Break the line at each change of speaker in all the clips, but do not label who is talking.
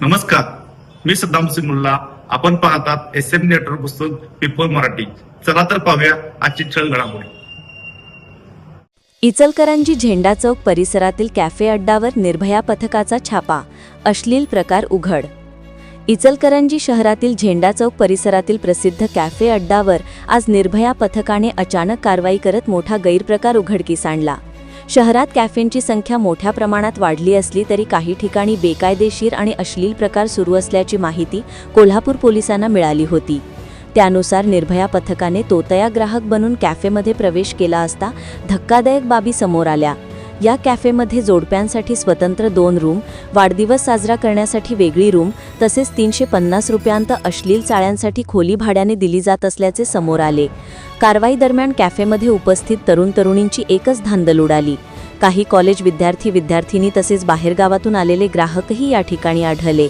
नमस्कार. मी सद्दाम सिंग आपण पाहतात एस एम नेटवर्क पुस्तक पीपल मराठी. चला तर पाहूया आजची छळ घडामोडी.
इचलकरंजी झेंडा चौक परिसरातील कॅफे अड्डावर निर्भया पथकाचा छापा. अश्लील प्रकार उघड. इचलकरंजी शहरातील झेंडा चौक परिसरातील प्रसिद्ध कॅफे अड्डावर आज निर्भया पथकाने अचानक कारवाई करत मोठा गैरप्रकार उघडकीस आणला. शहरात कॅफेंची संख्या मोठ्या प्रमाणात वाढली असली तरी काही ठिकाणी बेकायदेशीर आणि अश्लील प्रकार सुरू असल्याची माहिती कोल्हापूर पोलिसांना मिळाली होती. त्यानुसार निर्भया पथकाने तोतया ग्राहक बनून कॅफेमध्ये प्रवेश केला असता धक्कादायक बाबी समोर आल्या. या कॅफेमध्ये जोडप्यांसाठी स्वतंत्र दोन रूम वाढदिवस साजरा करण्यासाठी वेगळी रूम तसेच तीनशे पन्नास रुपयांत अश्लील चाळ्यांसाठी खोली भाड्याने दिली जात असल्याचे समोर आले. कारवाई दरम्यान कॅफेमध्ये उपस्थित तरुण तरुणींची एकच धांदल उडाली. काही कॉलेज विद्यार्थी विद्यार्थिनी तसेच बाहेरगावातून आलेले ग्राहकही या ठिकाणी आढळले.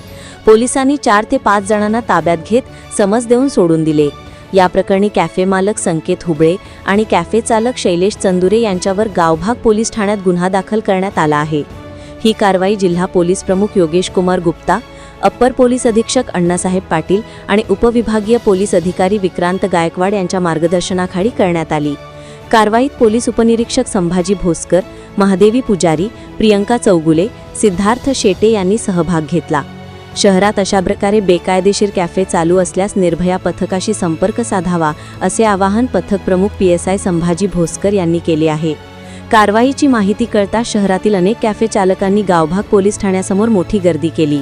पोलिसांनी चार ते पाच जणांना ताब्यात घेत समज देऊन सोडून दिले. या प्रकरणी कॅफे मालक संकेत हुबळे आणि कॅफे चालक शैलेश चंदुरे यांच्यावर गावभाग पोलीस ठाण्यात गुन्हा दाखल करण्यात आला आहे. ही कारवाई जिल्हा पोलीस प्रमुख योगेश कुमार गुप्ता अप्पर पोलीस अधीक्षक अण्णासाहेब पाटील आणि उपविभागीय पोलीस अधिकारी विक्रांत गायकवाड यांच्या मार्गदर्शनाखाली करण्यात आली. कारवाईत पोलीस उपनिरीक्षक संभाजी भोसकर महादेवी पुजारी प्रियंका चौगुले सिद्धार्थ शेटे यांनी सहभाग घेतला. शहरात अशा प्रकारे बेकायदेशीर कॅफे चालू असल्यास निर्भया पथकाशी संपर्क साधावा असे आवाहन पथक प्रमुख P S I Sambhaji Bhoskar यांनी केले आहे. कारवाईची माहिती कळता शहरातील अनेक कॅफे चालकांनी गावभाग पोलीस ठाण्यासमोर मोठी गर्दी केली.